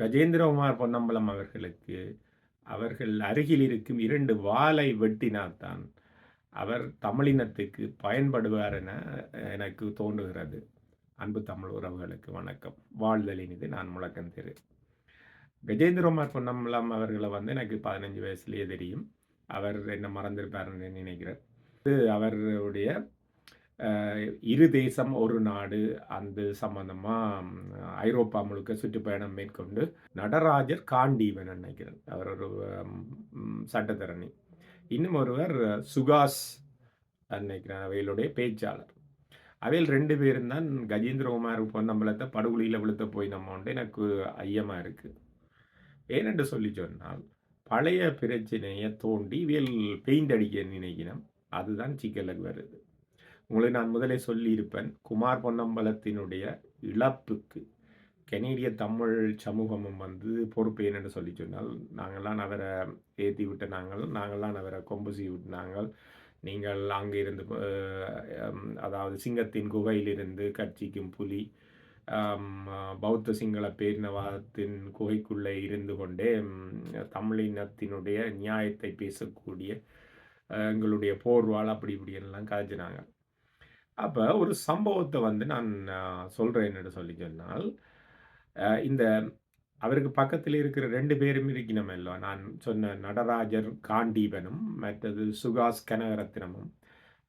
கஜேந்திரகுமார் பொன்னம்பலம் அவர்களுக்கு அவர்கள் அருகில் இருக்கும் இரண்டு வாளை வெட்டினால்தான் அவர் தமிழினத்துக்கு பயன்படுவார் என எனக்கு தோன்றுகிறது. அன்பு தமிழ் உறவுகளுக்கு வணக்கம். வாழ்தலின் இது நான் முழக்கம் தெரு. கஜேந்திரகுமார் பொன்னம்பலம் அவர்களை வந்து எனக்கு பதினஞ்சு வயசுலேயே தெரியும். அவர் என்ன மறந்திருப்பாருன்னு நினைக்கிறேன். அவருடைய இரு தேசம் ஒரு நாடு அந்த சம்பந்தமாக ஐரோப்பா முழுக்க சுற்றுப்பயணம் மேற்கொண்டு நடராஜர் காண்டீவன் நினைக்கிறேன் அவர் ஒரு சட்டத்தரணி. இன்னும் ஒருவர் சுகாஸ் நினைக்கிறேன் அவையிலுடைய பேச்சாளர். அவையில் ரெண்டு பேரும் தான் கஜேந்திரகுமார் பொன்னம்பலத்தை படுகொலியில் விழுத்த போய் நம்ம வந்து எனக்கு ஐயமாக இருக்குது ஏனென்று சொல்லி சொன்னால் பழைய பிரச்சனையை தோண்டி இவையில் பெயிண்ட் அடிக்க நினைக்கணும் அதுதான் சிக்கலுக்கு வருது. உங்களை நான் முதலே சொல்லியிருப்பேன். குமார் பொன்னம்பலத்தினுடைய இழப்புக்கு கெனேடிய தமிழ் சமூகமும் வந்து பொறுப்பு என்னன்னு சொல்லி சொன்னால் நாங்கள்லாம் அவரை ஏற்றி விட்ட நாங்கள் நாங்கள்லாம் அவரை கொம்புசி விட்டாங்கள் நீங்கள். அங்கே இருந்து அதாவது சிங்கத்தின் குகையிலிருந்து கட்சிக்கும் புலி பௌத்த சிங்கள பேரினவாதத்தின் குகைக்குள்ளே இருந்து கொண்டே தமிழினத்தினுடைய நியாயத்தை பேசக்கூடிய எங்களுடைய போர்வாள் அப்படி இப்படி எல்லாம் காய்ச்சினாங்க. அப்போ ஒரு சம்பவத்தை வந்து நான் சொல்கிறேன் என்று சொல்லி சொன்னால் இந்த அவருக்கு பக்கத்தில் இருக்கிற ரெண்டு பேரும் இருக்கணும் இல்லோ நான் சொன்ன நடராஜர் காண்டீபனும் மற்றது சுகாஸ் கனகரத்னமும்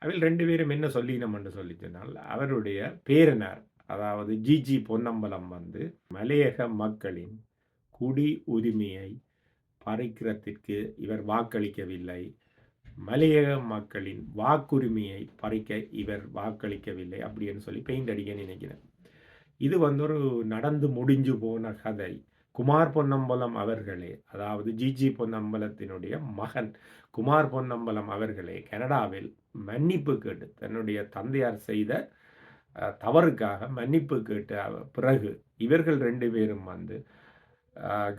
அவள் ரெண்டு பேரும் என்ன சொல்லினோம்னு சொல்லி சொன்னால் அவருடைய பேரனார் அதாவது ஜிஜி பொன்னம்பலம் வந்து மலையக மக்களின் குடி உரிமையை பறிக்கிறதுக்கு இவர் வாக்களிக்கவில்லை. மலையக மக்களின் வாக்குரிமையை பறிக்க இவர் வாக்களிக்கவில்லை அப்படின்னு சொல்லி பெயிண்ட் அடிக்க நினைக்கிறேன். இது வந்து ஒரு நடந்து முடிஞ்சு போன கதை. குமார் பொன்னம்பலம் அவர்களே அதாவது ஜிஜி பொன்னம்பலத்தினுடைய மகன் குமார் பொன்னம்பலம் அவர்களே கனடாவில் மன்னிப்பு கேட்டு தன்னுடைய தந்தையார் செய்த தவறுக்காக மன்னிப்பு கேட்ட பிறகு இவர்கள் ரெண்டு பேரும் வந்து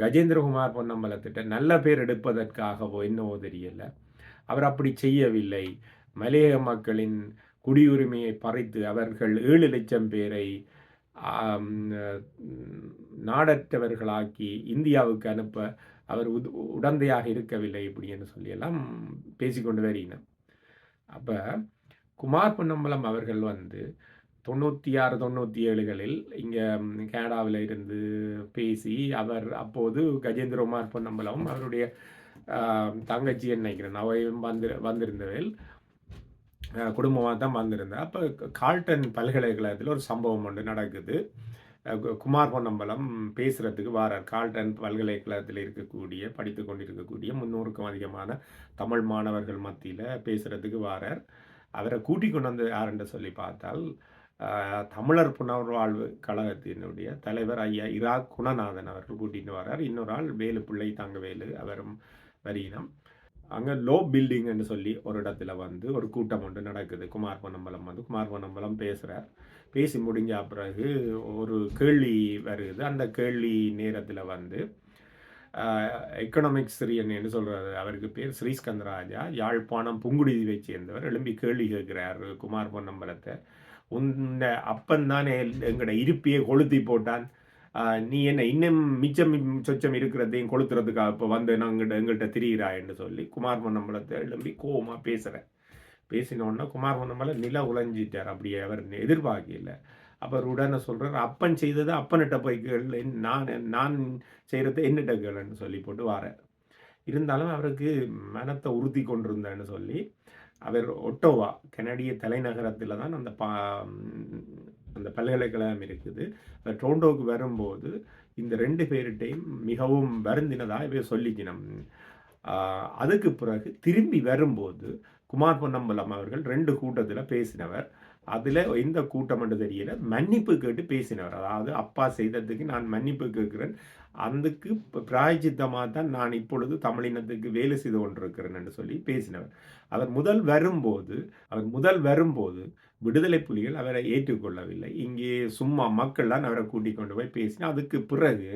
கஜேந்திரகுமார் பொன்னம்பலத்திட்ட நல்ல பேர் எடுப்பதற்காகவோ என்னவோ தெரியலை. அவர் அப்படி செய்யவில்லை. மலையக மக்களின் குடியுரிமையை பறித்து அவர்கள் ஏழு லட்சம் பேரை நாடற்றவர்களாக்கி இந்தியாவுக்கு அனுப்ப அவர் உத் உடந்தையாக இருக்கவில்லை இப்படின்னு சொல்லியெல்லாம் பேசிக்கொண்டு வருகினோம் அப்போ குமார் பொன்னம்பலம் அவர்கள் வந்து தொண்ணூற்றி ஆறு தொண்ணூற்றி ஏழுகளில் இங்கே கனடாவில் இருந்து பேசி அவர் அப்போது கஜேந்திரகுமார் பொன்னம்பலம் அவருடைய ஆஹ், தங்கச்சி நினைக்கிறேன் அவையும் வந்து வந்திருந்தவள். குடும்பமாக தான் வந்திருந்தேன் அப்போ கால்டன் பல்கலைக்கழகத்தில் ஒரு சம்பவம் ஒன்று நடக்குது. கு- குமார் பொன்னம்பலம் பேசுகிறதுக்கு வாரார். கால்டன் பல்கலைக்கழகத்தில் இருக்கக்கூடிய படித்து கொண்டிருக்கக்கூடிய முன்னூறுக்கும் அதிகமான தமிழ் மாணவர்கள் மத்தியில் பேசுகிறதுக்கு வாரார். அவரை கூட்டி கொண்டு வந்து யாருன்ற சொல்லி பார்த்தால் தமிழர் புனர்வாழ்வு கழகத்தினுடைய தலைவர் ஐயா இரா குணநாதன் அவர்கள் கூட்டிட்டு வரார். இன்னொரு ஆள் வேலு பிள்ளை தங்கவேலு அவரும் வரியினம் அங்கே லோ பில்டிங்னு சொல்லி ஒரு இடத்துல வந்து ஒரு கூட்டம் ஒன்று நடக்குது. குமார் பொன்னம்பலம் வந்து குமார் பொன்னம்பலம் பேசுகிறார் பேசி முடிஞ்ச பிறகு ஒரு கேள்வி வருது. அந்த கேள்வி நேரத்தில் வந்து எக்கனாமிக்ஸ் ஸ்ரீயன் என்று சொல்கிறாரு அவருக்கு பேர் ஸ்ரீஸ்கந்தராஜா யாழ்ப்பாணம் புங்குடுதீவை சேர்ந்தவர். எழும்பி கேள்வி கேட்கிறார் குமார் பொன்னம்பலத்தை உன்னை அப்பன் தானே எங்களோட இருப்பியை கொளுத்தி போட்டான். நீ என்ன இன்னும் மிச்சம் மிச்சம் சொச்சம் இருக்கிறதையும் கொளுத்துறதுக்காக இப்போ வந்து நாங்கள் எங்கள்கிட்ட திரியிறாயின்னு சொல்லி குமார் மன்னம்பலத்தை எழும்பி கோவமாக பேசுகிறேன் பேசினோன்னா குமார் பொன்னம்பலம் நில உழைஞ்சிட்டார் அப்படியே அவர் எதிர்பார்க்கல. அவர் உடனே சொல்கிறார் அப்பன் செய்ததை அப்பனிட்ட போய் கேள். நான் நான் செய்கிறத என்னிட்ட கேளுன்னு சொல்லி போட்டு வாரார். இருந்தாலும் அவருக்கு மனத்தை உறுதி கொண்டிருந்தேன்னு சொல்லி அவர் ஒட்டோவா கனடிய தலைநகரத்தில் தான் அந்த பா அந்த பல்கலைக்கழகம் இருக்குது. அவர் டொரண்டோவுக்கு வரும்போது இந்த ரெண்டு பேர்கிட்டையும் மிகவும் வருந்தினதாக இவை சொல்லிக்கணும். அதுக்கு பிறகு திரும்பி வரும்போது குமார் பொன்னம்பலம் அவர்கள் ரெண்டு கூட்டத்தில் பேசினவர். அதில் எந்த கூட்டம் என்று தெரியல. மன்னிப்பு கேட்டு பேசினவர் அதாவது அப்பா செய்ததுக்கு நான் மன்னிப்பு கேட்கிறேன். அதுக்கு பிராயச்சித்தமாக தான் நான் இப்பொழுது தமிழினத்துக்கு வேலை செய்து கொண்டிருக்கிறேன் என்று சொல்லி பேசினவர். அவர் முதல் வரும்போது அவர் முதல் வரும்போது விடுதலை புலிகள் அவரை ஏற்றுக்கொள்ளவில்லை. இங்கே சும்மா மக்கள் தான் அவரை கூட்டிக் கொண்டு போய் பேசினா அதுக்கு பிறகு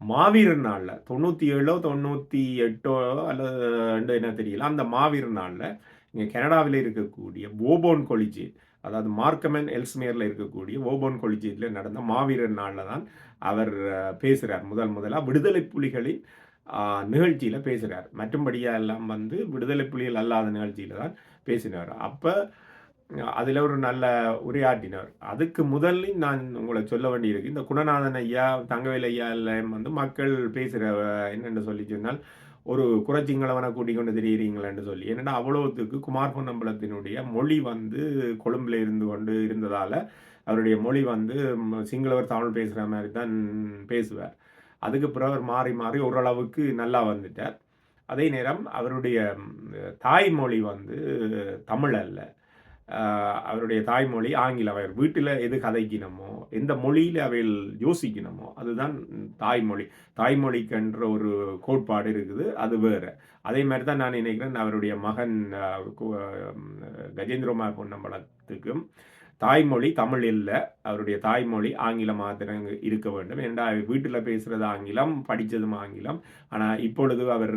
மாவீரர் நாளில் தொண்ணூற்றி ஏழோ தொண்ணூற்றி எட்டோ அல்லது என்ன தெரியல அந்த மாவீரர் நாளில் இங்கே கனடாவில் இருக்கக்கூடிய போபோன் கொலிஜி அதாவது மார்க்கமன் எல்ஸ்மேரில் இருக்கக்கூடிய ஓபோன் கொலிஜியத்தில் நடந்த மாவீரர் நாளில் தான் அவர் பேசுகிறார் முதல் முதலாக விடுதலை புலிகளின் நிகழ்ச்சியில் பேசுகிறார் மற்றும்படியாக எல்லாம் வந்து விடுதலை புலிகள் அல்லாத நிகழ்ச்சியில் தான் பேசினார். அப்போ அதில் ஒரு நல்ல உரையாற்றினார். அதுக்கு முதலில் நான் உங்களை சொல்ல வேண்டியிருக்கு இந்த குணநாதன் ஐயா தங்கவேல் ஐயா எல்லாம் வந்து மக்கள் பேசுகிற என்னென்னு சொல்லி சொன்னால் ஒரு குறைச்சிங்களவனை கூட்டிக் கொண்டு தெரியுறீங்களேன்னு சொல்லி. என்னென்னா அவ்வளோத்துக்கு குமார் பொன்னம்பலத்தினுடைய மொழி வந்து கொழும்பில் இருந்து கொண்டு இருந்ததால் அவருடைய மொழி வந்து சிங்களவர் தமிழ் பேசுகிற மாதிரி தான் பேசுவார். அதுக்கு பிறகு அவர் மாறி மாறி ஓரளவுக்கு நல்லா வந்துட்டார். அதே நேரம் அவருடைய தாய்மொழி வந்து தமிழ் அல்ல. அவருடைய தாய்மொழி ஆங்கிலம் அவர் வீட்டில் எது கதைக்கணுமோ எந்த மொழியில் அவையில் யோசிக்கணுமோ அதுதான் தாய்மொழி. தாய்மொழிக்குன்ற ஒரு கோட்பாடு இருக்குது அது வேறு. அதே மாதிரி தான் நான் நினைக்கிறேன் அவருடைய மகன் கஜேந்திரகுமார் பொன்னம்பலத்துக்கும் தாய்மொழி தமிழ் இல்லை அவருடைய தாய்மொழி ஆங்கிலம் மாத்திரம் இருக்க வேண்டும். ஏன்னா வீட்டில் பேசுகிறது ஆங்கிலம் படித்ததும் ஆங்கிலம் ஆனால் இப்பொழுது அவர்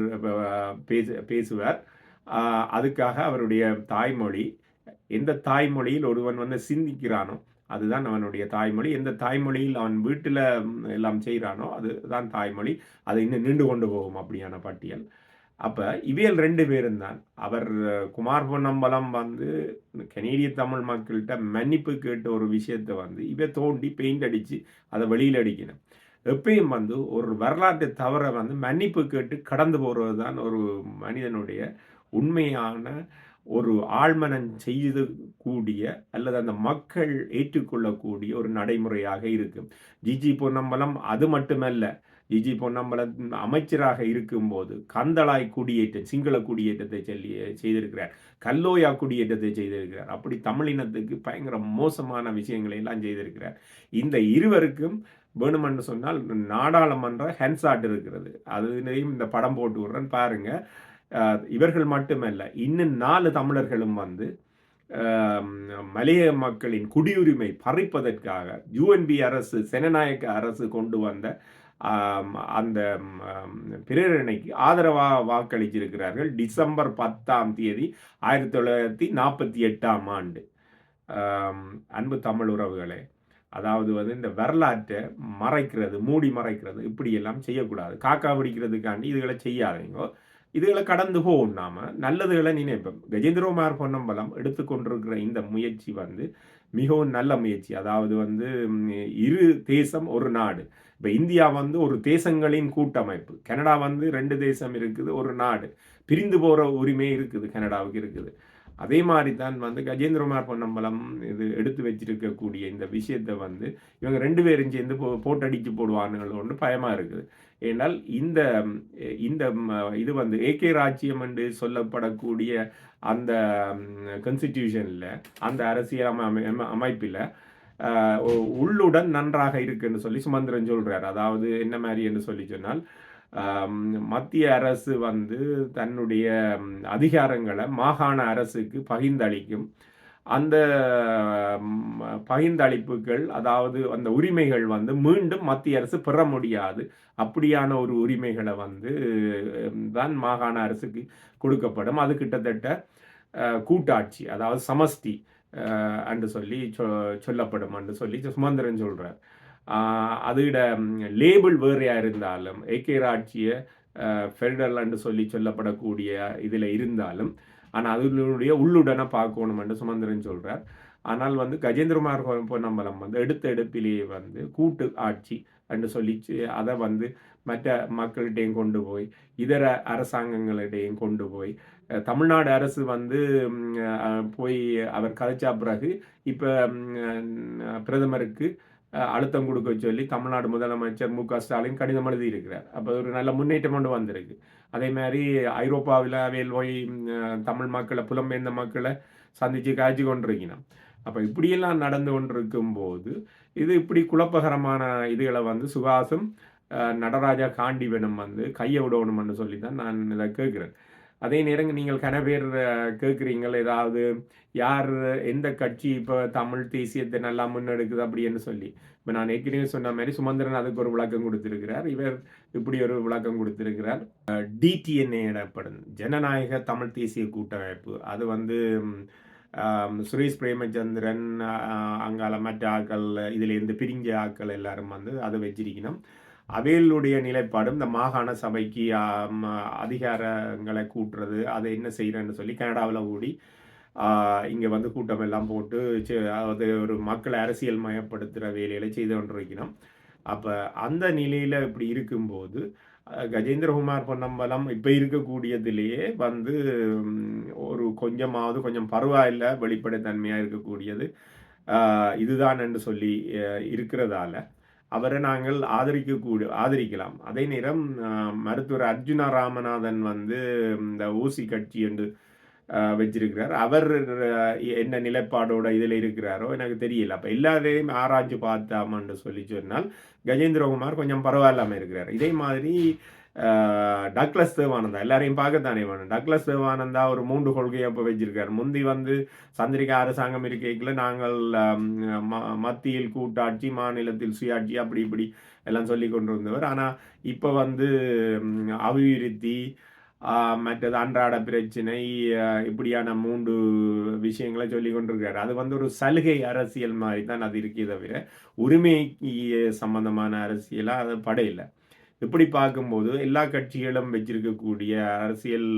பேசு பேசுவார். அதுக்காக அவருடைய தாய்மொழி எந்த தாய்மொழியில் ஒருவன் வந்து சிந்திக்கிறானோ அதுதான் அவனுடைய தாய்மொழி. எந்த தாய்மொழியில் அவன் வீட்டில் எல்லாம் செய்கிறானோ அதுதான் தாய்மொழி. அதை இன்னும் நின்று கொண்டு போகும் அப்படியான பட்டியல். அப்போ இவியல் ரெண்டு பேரும் தான். அவர் குமார் பொன்னம்பலம் வந்து கனேடிய தமிழ் மக்கள்கிட்ட மன்னிப்பு கேட்ட ஒரு விஷயத்தை வந்து இவ தோண்டி பெயிண்ட் அடித்து அதை வெளியில் அடிக்கணும். எப்பயும் வந்து ஒரு வரலாற்று தவறை வந்து மன்னிப்பு கேட்டு கடந்து போகிறது தான் ஒரு மனிதனுடைய உண்மையான ஒரு ஆழ்மனம் செய்து கூடிய அல்லது அந்த மக்கள் ஏற்றுக்கொள்ளக்கூடிய ஒரு நடைமுறையாக இருக்கும் ஜிஜி பொன்னம்பலம் அது மட்டுமல்ல. ஜிஜி பொன்னம்பலம் அமைச்சராக இருக்கும்போது கந்தளாய் குடியேற்றம் சிங்கள குடியேற்றத்தை சொல்லி செய்திருக்கிறார். கல்லோயா குடியேற்றத்தை செய்திருக்கிறார். அப்படி தமிழினத்துக்கு பயங்கர மோசமான விஷயங்களை எல்லாம் செய்திருக்கிறார். இந்த இருவருக்கும் வேணுமென்று சொன்னால் நாடாளுமன்ற ஹென்சாட் இருக்கிறது. அதுலேயும் இந்த படம் போட்டு விடுறேன் பாருங்கள் இவர்கள் மட்டுமல்ல இன்னும் நாலு தமிழர்களும் வந்து மலைய மக்களின் குடியுரிமை பறிப்பதற்காக யூஎன்பி அரசு செனநாயக்க அரசு கொண்டு வந்த அந்த பிரேரணைக்கு ஆதரவாக வாக்களிச்சிருக்கிறார்கள். டிசம்பர் பத்தாம் தேதி ஆயிரத்தி தொள்ளாயிரத்தி நாற்பத்தி எட்டாம் ஆண்டு. அன்பு தமிழ் உறவுகளே அதாவது வந்து இந்த வரலாற்றை மறைக்கிறது மூடி மறைக்கிறது இப்படியெல்லாம் செய்யக்கூடாது. காக்கா பிடிக்கிறதுக்காண்டி இதுகளை செய்யாதீங்க. இதுகளை கடந்து போகும் நாம. நல்லதுகளை நினைப்போம் கஜேந்திரகுமார் பொன்னம்பலம் எடுத்துக்கொண்டிருக்கிற இந்த முயற்சி வந்து மிகவும் நல்ல முயற்சி. அதாவது வந்து இரு தேசம் ஒரு நாடு. இப்போ இந்தியா வந்து ஒரு தேசங்களின் கூட்டமைப்பு. கனடா வந்து ரெண்டு தேசம் இருக்குது ஒரு நாடு. பிரிந்து போகிற உரிமை இருக்குது கனடாவுக்கு இருக்குது. அதே மாதிரி தான் வந்து கஜேந்திரகுமார் பொன்னம்பலம் இது எடுத்து வச்சிருக்கக்கூடிய இந்த விஷயத்தை வந்து இவங்க ரெண்டு பேரும் சேர்ந்து போ போட்டடிச்சு போடுவானுங்கள் ஒன்று பயமாக இருக்குது. ஏனால் இந்த இந்த இது வந்து ஏகே ராஜ்யம் என்று சொல்லப்படக்கூடிய அந்த கன்ஸ்டிடியூஷனில் அந்த அரசியல் அமை அமைப்பில் உள்ளுடன் நன்றாக இருக்குன்னு சொல்லி சுமந்திரன் சொல்கிறார் அதாவது என்ன மாதிரி என்று சொல்லி சொன்னால் மத்திய அரசு வந்து தன்னுடைய அதிகாரங்களை மாகாண அரசுக்கு பகிர்ந்தளிக்கும் அந்த பகிர்ந்தளிப்புகள் அதாவது அந்த உரிமைகள் வந்து மீண்டும் மத்திய அரசு பெற முடியாது. அப்படியான ஒரு உரிமைகளை வந்து தான் மாகாண அரசுக்கு கொடுக்கப்படும். அது கிட்டத்தட்ட கூட்டாட்சி அதாவது சமஸ்தி அன்று சொல்லி சொ சொல்லப்படும் என்று சொல்லி சுமந்திரன் சொல்கிறார் அதோட லேபிள் வேறையாக இருந்தாலும் ஏகே ராட்சிய ஃபெடரல் என்று சொல்லி சொல்லப்படக்கூடிய இதில் இருந்தாலும் ஆனால் அதனுடைய உள்ளுடனை பார்க்கணும் என்று சுமந்திரன் சொல்கிறார் ஆனால் வந்து கஜேந்திரகுமார் பொன்னம்பலம் வந்து எடுத்த எடுப்பிலேயே வந்து கூட்டு ஆட்சி என்று சொல்லிச்சு. அதை வந்து மற்ற மக்கள்கிட்டையும் கொண்டு போய் இதர அரசாங்கங்களிடையும் கொண்டு போய் தமிழ்நாடு அரசு வந்து போய் அவர் கதைச்சா பிறகு இப்போ பிரதமருக்கு அழுத்தம் கொடுக்க சொல்லி தமிழ்நாடு முதலமைச்சர் மு க ஸ்டாலின் கடிதம் எழுதி இருக்கிறார் அப்போ ஒரு நல்ல முன்னேற்றம் கொண்டு வந்திருக்கு. அதே மாதிரி ஐரோப்பாவில் அவையில் போய் தமிழ் மக்களை புலம்பெயர்ந்த மக்களை சந்தித்து காய்ச்சி கொண்டிருக்கணும் அப்போ இப்படியெல்லாம் நடந்து கொண்டிருக்கும் போது இது இப்படி குழப்பகரமான இதுகளை வந்து சுகாசம் நடராஜா காண்டிவனம் வந்து கையை விடணும்னு சொல்லி தான் நான் இதை கேட்குறேன் அதே நேரம் நீங்கள் கன பேர் கேட்குறீங்கள் ஏதாவது யார் எந்த கட்சி இப்போ தமிழ் தேசியத்தை நல்லா முன்னெடுக்குது அப்படின்னு சொல்லி. இப்போ நான் ஏற்கனவே சொன்ன மாதிரி சுமந்திரன் அதுக்கு ஒரு விளக்கம் கொடுத்துருக்கிறார். இவர் இப்படி ஒரு விளக்கம் கொடுத்துருக்கிறார். டிடிஎன்ஏ எனப்படும் ஜனநாயக தமிழ் தேசிய கூட்டமைப்பு. அது வந்து சுரேஷ் பிரேமச்சந்திரன் அங்கால மற்ற ஆக்கள் இதிலேருந்து பிரிஞ்ச ஆக்கள் எல்லாரும் வந்து அதை வச்சிருக்கணும். அவைகளுடைய நிலைப்பாடும் இந்த மாகாண சபைக்கு அதிகாரங்களை கூட்டுறது அதை என்ன செய்கிறேன்னு சொல்லி கனடாவில் ஓடி இங்கே வந்து கூட்டம் எல்லாம் போட்டு அது ஒரு மக்களை அரசியல் மயப்படுத்துகிற வேலையில செய்து கொண்டிருக்கணும். அப்போ அந்த நிலையில் இப்படி இருக்கும்போது கஜேந்திரகுமார் பொன்னம்பலம் இப்போ இருக்கக்கூடியதிலேயே வந்து ஒரு கொஞ்சமாவது கொஞ்சம் பரவாயில்ல வெளிப்படைத்தன்மையாக இருக்கக்கூடியது. இதுதான் என்று சொல்லி இருக்கிறதால அவரை நாங்கள் ஆதரிக்கக்கூட ஆதரிக்கலாம். அதே நேரம் மருத்துவர் அர்ஜுனா ராமநாதன் வந்து இந்த ஊசி கட்சி என்று வச்சிருக்கிறார். அவர் என்ன நிலைப்பாடோட இதில் இருக்கிறாரோ எனக்கு தெரியல. அப்போ எல்லாரையும் ஆராய்ச்சி பார்த்தாமன்னு சொல்லி சொன்னால் கஜேந்திரகுமார் கொஞ்சம் பரவாயில்லாமல் இருக்கிறார். இதே மாதிரி டக்ளஸ் தேவானந்தா எல்லாரையும் பார்க்கத்தானே வேணும். டக்ளஸ் தேவானந்தா ஒரு மூன்று கொள்கையை இப்போ வச்சிருக்கார். முந்தி வந்து சந்திரிகா அரசாங்கம் இருக்கைக்குள்ள நாங்கள் ம- மத்தியில் கூட்டாட்சி மாநிலத்தில் சுயாட்சி அப்படி இப்படி எல்லாம் சொல்லி கொண்டு வந்தவர் ஆனால் இப்போ வந்து அபிவிருத்தி மற்றது அன்றாட பிரச்சனை இப்படியான மூன்று விஷயங்களை சொல்லி கொண்டிருக்கிறார். அது வந்து ஒரு சலுகை அரசியல் மாதிரி தான் அது இருக்கே தவிர உரிமை சம்பந்தமான அரசியலாக அது படையில. இப்படி பார்க்கும்போது எல்லா கட்சிகளும் வச்சிருக்கக்கூடிய அரசியல்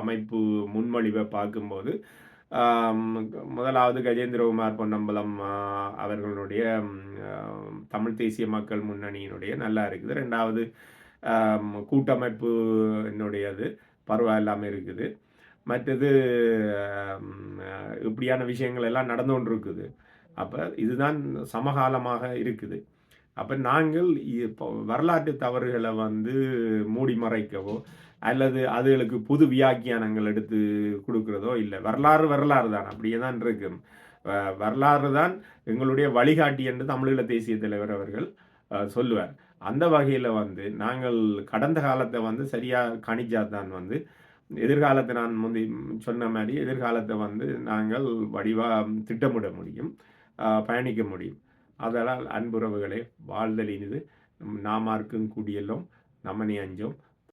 அமைப்பு முன்மொழிவை பார்க்கும்போது முதலாவது கஜேந்திரகுமார் பொன்னம்பலம் அவர்களுடைய தமிழ் தேசிய மக்கள் முன்னணியினுடைய நல்லா இருக்குது. ரெண்டாவது கூட்டமைப்பு என்னுடையது பரவாயில்லாமல் இருக்குது. மற்றது இப்படியான விஷயங்கள் எல்லாம் நடந்து கொண்டிருக்குது. அப்போ இதுதான் சமகாலமாக இருக்குது. அப்போ நாங்கள் இப்போ வரலாற்று தவறுகளை வந்து மூடி மறைக்கவோ அல்லது அதுகளுக்கு புது வியாக்கியானங்கள் எடுத்து கொடுக்கிறதோ இல்லை. வரலாறு வரலாறு தான். அப்படியே தான் இருக்கு. வ- வரலாறு தான் எங்களுடைய வழிகாட்டி என்று தமிழீழ தேசிய தலைவர் அவர்கள் சொல்லுவார். அந்த வகையில் வந்து நாங்கள் கடந்த காலத்தை வந்து சரியாக கணிச்சா தான் வந்து எதிர்காலத்தை நான் முந்தி சொன்ன மாதிரி எதிர்காலத்தை வந்து நாங்கள் வடிவாக திட்டமிட முடியும் பயணிக்க முடியும். அதனால் அன்புறவுகளே வாழ்தல் இனிது நாமார்க்கும் குடியெல்லாம் நமனி அஞ்சோம்.